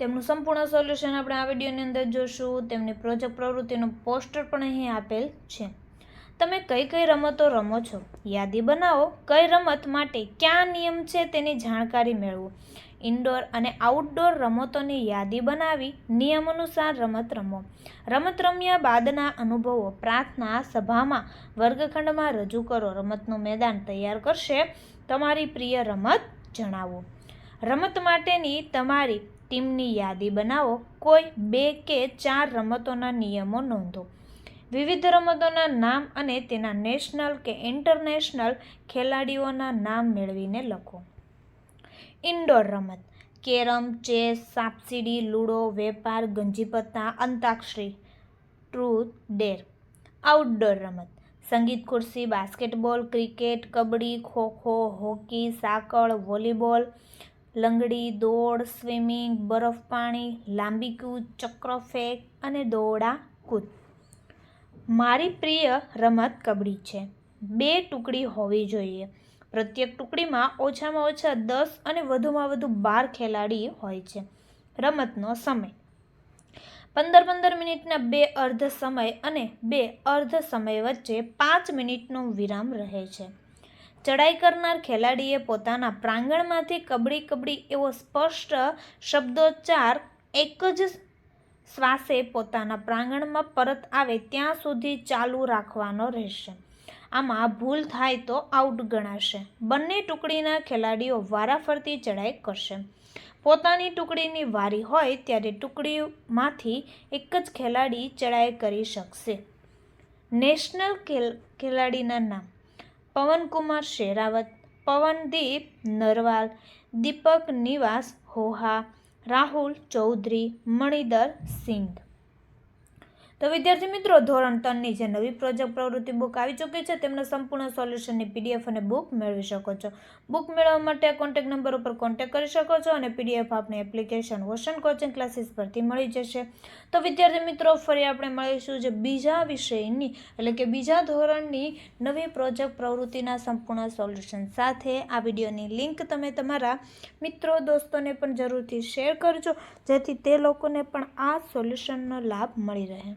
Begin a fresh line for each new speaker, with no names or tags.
તેમનું સંપૂર્ણ સોલ્યુશન આપણે આ વિડીયોની અંદર જોશું. તેમની પ્રોજેક્ટ પ્રવૃત્તિનું પોસ્ટર પણ અહીં આપેલ છે. તમે કઈ કઈ રમતો રમો છો? યાદી બનાવો. કઈ રમત માટે ક્યાં નિયમ છે તેની જાણકારી મેળવો. ઇન્ડોર અને આઉટડોર રમતોની યાદી બનાવી નિયમ અનુસાર રમત રમો. રમત રમ્યા બાદના અનુભવો પ્રાર્થના સભામાં વર્ગખંડમાં રજૂ કરો. રમતનું મેદાન તૈયાર કરશે. તમારી પ્રિય રમત જણાવો. રમત માટેની તમારી ટીમની યાદી બનાવો. કોઈ બે કે ચાર રમતોના નિયમો નોંધો. વિવિધ રમતોના નામ અને તેના નેશનલ કે ઇન્ટરનેશનલ ખેલાડીઓના નામ મેળવીને લખો. ઇન્ડોર રમત. કેરમ, ચેસ, સાપસીડી, લૂડો, વેપાર, ગંજીપત્તા, અંતાક્ષરી, ટ્રુથ, ડેર. આઉટડોર રમત. સંગીત ખુરશી basketball, cricket, kabaddi, kho kho, hockey, સાકળ, વોલીબોલ લંગડી, દોડ, સ્વિમિંગ, બરફ પાણી, લાંબી કૂદ, ચક્ર ફેંક અને દોડા, કૂદ. મારી પ્રિય રમત કબડ્ડી છે. બે ટુકડી હોવી જોઈએ. પ્રત્યેક ટુકડીમાં ઓછામાં ઓછા દસ અને વધુમાં વધુ બાર ખેલાડી હોય છે. રમતનો સમય. પંદર પંદર મિનિટના બે અર્ધ સમય અને બે અર્ધ સમય વચ્ચે પાંચ મિનિટનો વિરામ રહે છે. ચડાઈ કરનાર ખેલાડીએ પોતાના પ્રાંગણમાંથી કબડી કબડી એવો સ્પષ્ટ શબ્દોચ્ચાર એક જ શ્વાસે પોતાના પ્રાંગણમાં પરત આવે ત્યાં સુધી ચાલુ રાખવાનો રહેશે. આમાં ભૂલ થાય તો આઉટ ગણાશે. બંને ટુકડીના ખેલાડીઓ વારાફરતી ચડાઈ કરશે. પોતાની ટુકડીની વારી હોય ત્યારે ટુકડીમાંથી એક જ ખેલાડી ચડાઈ કરી શકશે. નેશનલ ખેલાડીના નામ. પવનકુમાર શેરાવત પવનદીપ નરવાલ દીપક નિવાસ હોહા રાહુલ ચૌધરી મણિધર સિંઘ. તો વિદ્યાર્થી મિત્રો, ધોરણ ત્રણની જે નવી પ્રોજેક્ટ પ્રવૃત્તિ બુક આવી ચૂકી છે, તેમના સંપૂર્ણ સોલ્યુશનની પીડીએફ અને બુક મેળવી શકો છો. બુક મેળવવા માટે કોન્ટેક નંબર ઉપર કોન્ટેક કરી શકો છો અને પીડીએફ આપને એપ્લિકેશન ઓશન કોચિંગ ક્લાસીસ પરથી મળી જશે. તો વિદ્યાર્થી મિત્રો, ફરી આપણે મળીશું જે બીજા વિષયની, એટલે કે બીજા ધોરણની નવી પ્રોજેક્ટ પ્રવૃત્તિના સંપૂર્ણ સોલ્યુશન સાથે આ વિડીયોની લિંક તમે તમારા મિત્રો, દોસ્તોને પણ જરૂરથી શેર કરજો, જેથી તે લોકોને પણ આ સોલ્યુશનનો લાભ મળી રહે.